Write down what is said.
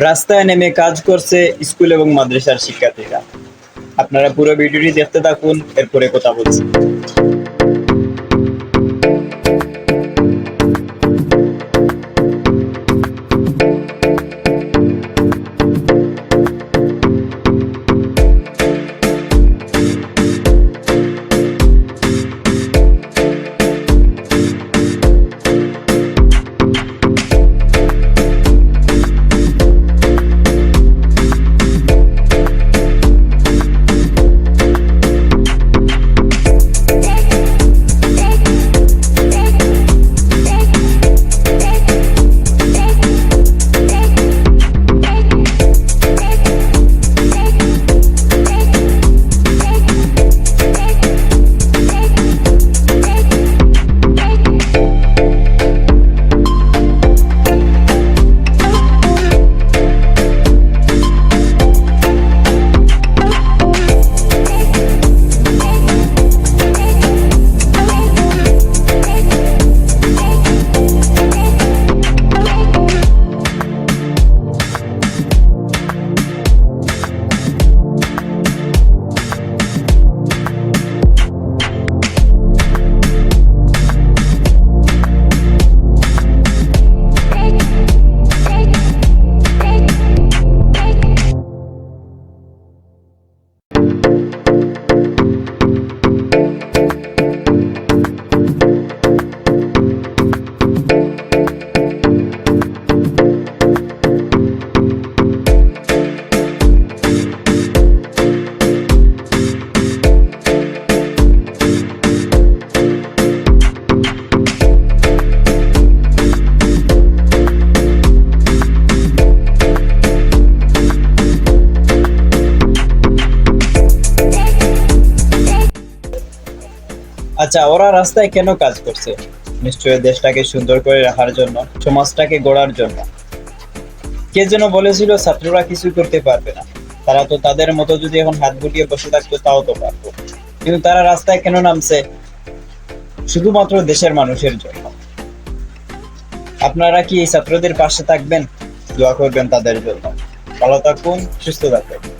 রাস্তায় নেমে কাজ করছে স্কুল এবং মাদ্রাসার শিক্ষার্থীরা। আপনারা পুরো ভিডিওটি দেখতে থাকুন, এরপরে কথা বলছি। আচ্ছা ওরা রাস্তায় কেন কাজ করছে? নিশ্চয়ই দেশটাকে সুন্দর করে রাখার জন্য, সমাজটাকে গড়ার জন্য। কে যেন বলেছিল, ছাত্ররা কিছু করতে পারবে না। তারা তো তাদের মতো যদি এখন হাত গুটিয়ে বসে থাকতো, তাও তো পারতো। কিন্তু তারা রাস্তায় কেন নামছে? শুধুমাত্র দেশের মানুষের জন্য। আপনারা কি এই ছাত্রদের পাশে থাকবেন? দোয়া করবেন তাদের জন্য। ভালো থাকুন, সুস্থ থাকুন।